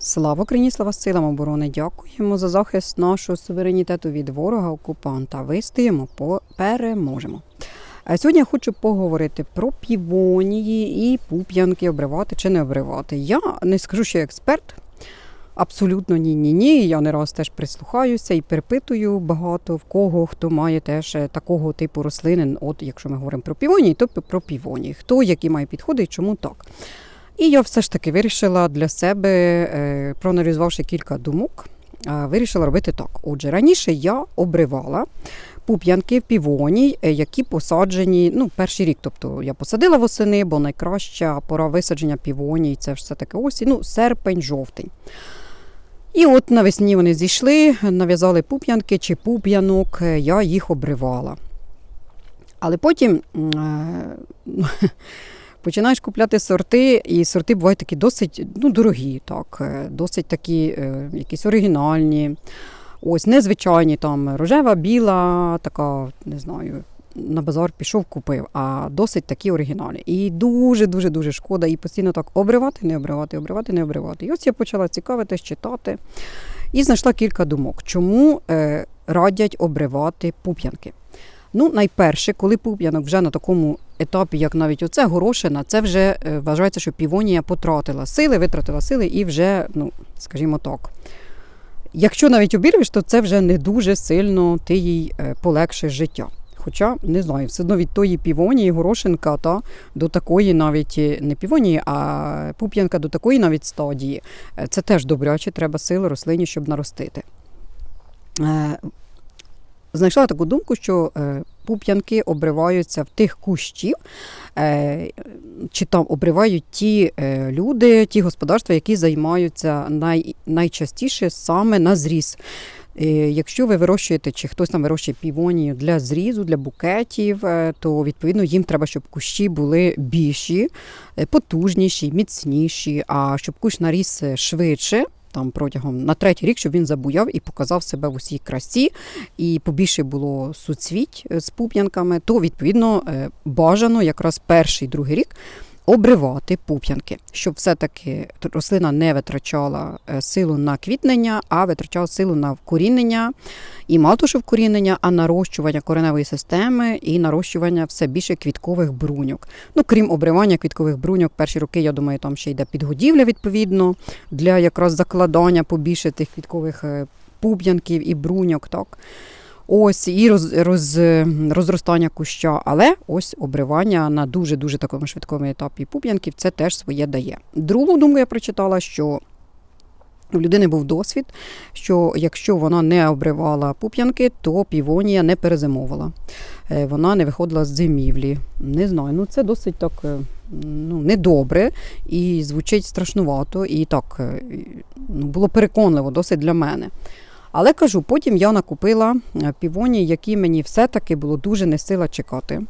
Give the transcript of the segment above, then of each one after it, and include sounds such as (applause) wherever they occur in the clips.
Слава Україні, слава силам оборони! Дякуємо за захист нашого суверенітету від ворога окупанта. Вистоїмо, переможемо. Сьогодні я хочу поговорити про півонії і пуп'янки, обривати чи не обривати. Я не скажу, що я експерт. Абсолютно ні, ні, ні. Я не раз теж прислухаюся і перепитую багато в кого, хто має теж е, такого типу рослини. От якщо ми говоримо про півонії, то про півонії. Хто які має підходи і чому так. І я все ж таки вирішила для себе, е, проаналізувавши кілька думок, вирішила робити так. Отже, раніше я обривала пуп'янки півоній, е, які посаджені ну, перший рік. Тобто я посадила восени, бо найкраща пора висадження півоній це все таки осінь, ну, серпень, жовтень. І от навесні вони зійшли, нав'язали пуп'янки чи пуп'янок, е, я їх обривала. Але потім е, починаєш купляти сорти, і сорти бувають такі досить ну, дорогі, так, е, досить такі е, якісь оригінальні. Ось незвичайні там рожева, біла, така, не знаю, на базар пішов, купив, а досить такі оригінальні. І дуже-дуже дуже шкода. І постійно так обривати, не обривати, обривати, не обривати. І ось я почала цікавитись, читати і знайшла кілька думок, чому е, радять обривати пуп'янки. Ну, найперше, коли пуп'янок вже на такому етапі, як навіть оце горошина, це вже е, вважається, що півонія потратила сили, витратила сили і вже, ну, скажімо так. Якщо навіть обірвеш, то це вже не дуже сильно ти їй е, полегшиш життя. Хоча не знаю, все одно від тої півонії, горошинка та до такої навіть е, не півонії, а пуп'янка до такої навіть стадії. Це теж добряче, треба сили рослині, щоб наростити. Знайшла таку думку, що е, пуп'янки обриваються в тих кущів, е, чи там обривають ті е, люди, ті господарства, які займаються най, найчастіше саме на зріз. Якщо ви вирощуєте, чи хтось там вирощує півонію для зрізу, для букетів, то відповідно їм треба, щоб кущі були більші, потужніші, міцніші, а щоб кущ наріс швидше. Там протягом на третій рік, щоб він забуяв і показав себе в усій красі, і побільше було суцвіть е, з пуп'янками, то відповідно е, бажано якраз перший другий рік обривати пуп'янки, щоб все-таки рослина не витрачала е, силу на квітнення, а витрачала силу на вкорінення. І мало що вкорінення, а нарощування кореневої системи і нарощування все більше квіткових бруньок. Ну, крім обривання квіткових бруньок, перші роки, я думаю, там ще йде підгодівля відповідно для якраз закладання побільше тих квіткових е, пуп'янків і бруньок. Так. Ось і роз, роз, розростання куща, але ось обривання на дуже дуже такому швидкому етапі пуп'янків це теж своє дає. Другу думку я прочитала, що у людини був досвід, що якщо вона не обривала пуп'янки, то півонія не перезимовувала. Е, Вона не виходила з зимівлі. Не знаю, ну це досить так е, ну, недобре і звучить страшнувато, і так е, ну, було переконливо досить для мене. Але кажу, потім я накупила е, півонії, які мені все-таки було дуже не сила чекати.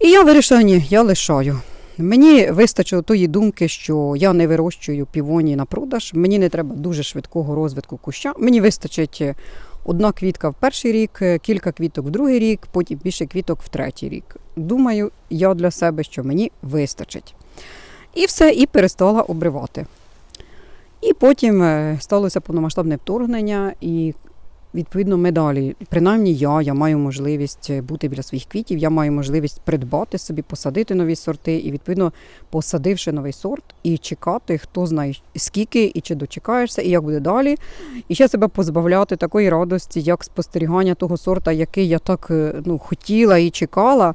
І я вирішила, ні, я лишаю. Мені вистачило тої думки, що я не вирощую півонії на продаж. Мені не треба дуже швидкого розвитку куща. Мені вистачить е, одна квітка в перший рік, е, кілька квіток в другий рік, потім більше квіток в третій рік. Думаю, я для себе, що мені вистачить. І все, і перестала обривати. І потім е, сталося повномасштабне вторгнення, і відповідно ми далі, принаймні я, я маю можливість е, бути біля своїх квітів, я маю можливість придбати собі, посадити нові сорти, і відповідно посадивши новий сорт і чекати, хто знає скільки і чи дочекаєшся, і як буде далі. І ще себе позбавляти такої радості, як спостерігання того сорта, який я так е, ну, хотіла і чекала.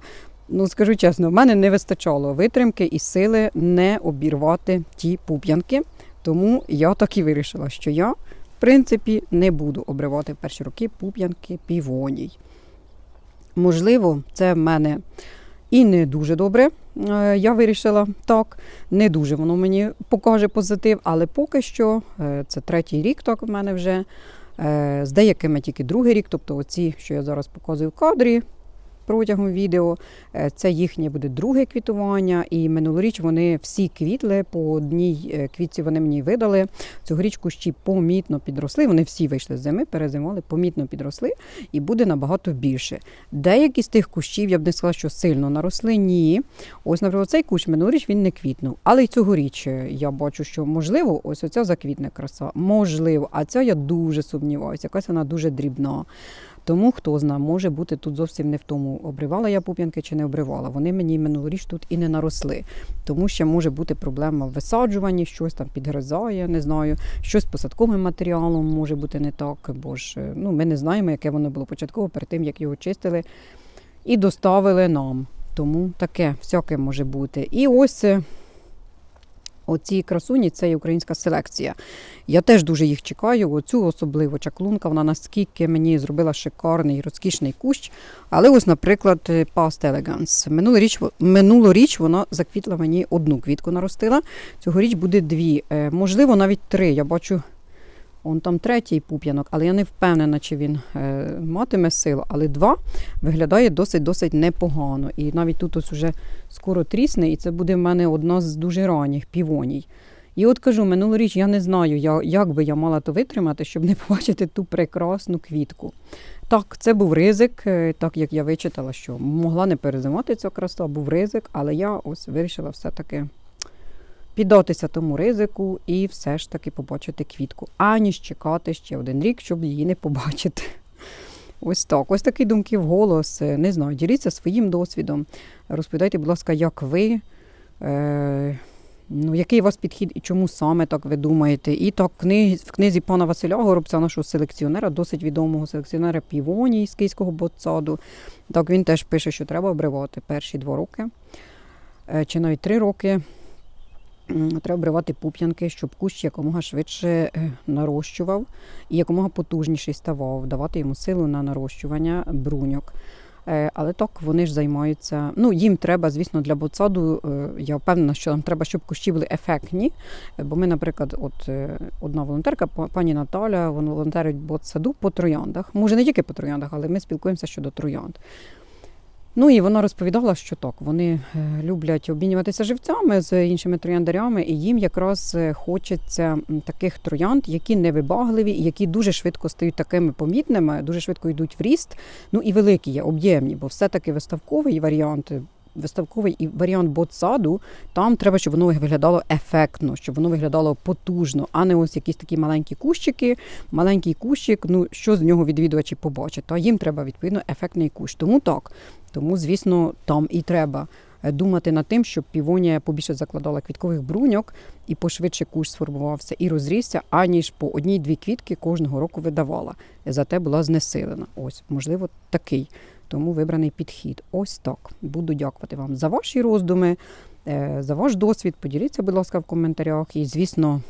Ну, скажу чесно, в мене не вистачало витримки і сили не обірвати ті пуп'янки. Тому я так і вирішила, що я, в принципі, не буду обривати перші роки пуп'янки півоній. Можливо, це в мене і не дуже добре. е, Я вирішила так. Не дуже воно мені покаже позитив, але поки що е, це третій рік, так в мене вже. е, З деякими тільки другий рік, тобто оці, що я зараз показую в кадрі, протягом відео. Е, Це їхнє буде друге квітування. І минулоріч вони всі квітли по одній е, квітці вони мені видали. Цьогоріч кущі помітно підросли. Вони всі вийшли з зими, перезимували, помітно підросли і буде набагато більше. Деякі з тих кущів, я б не сказала, що сильно наросли. Ні. Ось, наприклад, цей кущ минулоріч він не квітнув. Але й цьогоріч е, я бачу, що можливо, ось оця заквітне краса. Можливо, а ця я дуже сумніваюся. Якась вона дуже дрібна. Тому хто знає, може бути тут зовсім не в тому, обривала я пуп'янки чи не обривала. Вони мені минулоріч тут і не наросли. Тому що може бути проблема в висаджуванні, щось там підгризає, не знаю, щось з посадковим матеріалом може бути не так, бо ж е, ну, ми не знаємо, яке воно було початково перед тим, як його чистили і доставили нам. Тому таке всяке може бути. І ось е, оці красуні це є українська селекція. Я теж дуже їх чекаю. Оцю особливо чаклунка, вона наскільки мені зробила шикарний розкішний кущ. Але ось, наприклад, Past Elegance. Минулоріч, минулоріч вона заквітла мені одну квітку наростила. Цьогоріч буде дві, е, можливо, навіть три. Я бачу. Он там третій пуп'янок, але я не впевнена, чи він е, матиме силу. Але два виглядає досить-досить непогано. І навіть тут ось уже скоро трісне, і це буде в мене одна з дуже ранніх півоній. І от кажу, минулоріч я не знаю, я, як би я мала то витримати, щоб не (laughs) побачити ту прекрасну квітку. Так, це був ризик, е, так як я вичитала, що могла не перезимати ця краса, був ризик, але я ось вирішила все-таки піддатися тому ризику і все ж таки побачити квітку, аніж чекати ще один рік, щоб її не побачити. Ось так. Ось такі думки в голос. Не знаю, діліться своїм досвідом. Розповідайте, будь ласка, як ви. Е, Ну, який у вас підхід і чому саме так ви думаєте? І так, в книзі, в книзі пана Василя Горобця, нашого селекціонера, досить відомого селекціонера Півоній з Київського ботсаду. Так він теж пише, що треба обривати перші два роки е, чи навіть три роки. Треба обривати пуп'янки, щоб кущ якомога швидше е, нарощував і якомога потужніший ставав, давати йому силу на нарощування бруньок. Е, Але так вони ж займаються. Ну, їм треба, звісно, для ботсаду. е, Я впевнена, що нам треба, щоб кущі були ефектні. Бо ми, наприклад, от одна волонтерка, пані Наталя, вона волонтерить ботсаду по трояндах. Може, не тільки по трояндах, але ми спілкуємося щодо троянд. Ну і вона розповідала, що так, вони е, люблять обмінюватися живцями з іншими трояндарями, і їм якраз е, хочеться таких троянд, які невибагливі, які дуже швидко стають такими помітними, дуже швидко йдуть в ріст. Ну і великі є, об'ємні, бо все-таки виставковий варіант. Виставковий і варіант ботсаду, там треба, щоб воно виглядало ефектно, щоб воно виглядало потужно, а не ось якісь такі маленькі кущики, маленький кущик, ну що з нього відвідувачі побачать. То їм треба відповідно ефектний кущ. Тому так. Тому, звісно, там і треба думати над тим, щоб півонія побільше закладала квіткових бруньок і пошвидше кущ сформувався і розрісся, аніж по одній-дві квітки кожного року видавала. Зате була знесилена. Ось, можливо, такий. Тому вибраний підхід. Ось так. Буду дякувати вам за ваші роздуми, е, за ваш досвід. Поділіться, будь ласка, в коментарях. І, звісно,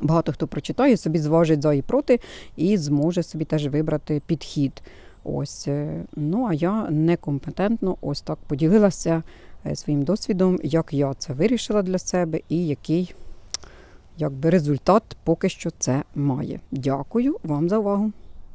багато хто прочитає, собі зважить за і проти, і зможе собі теж вибрати підхід. Ось, е, ну а я некомпетентно ось так поділилася е, своїм досвідом, як я це вирішила для себе і який якби результат поки що це має. Дякую вам за увагу.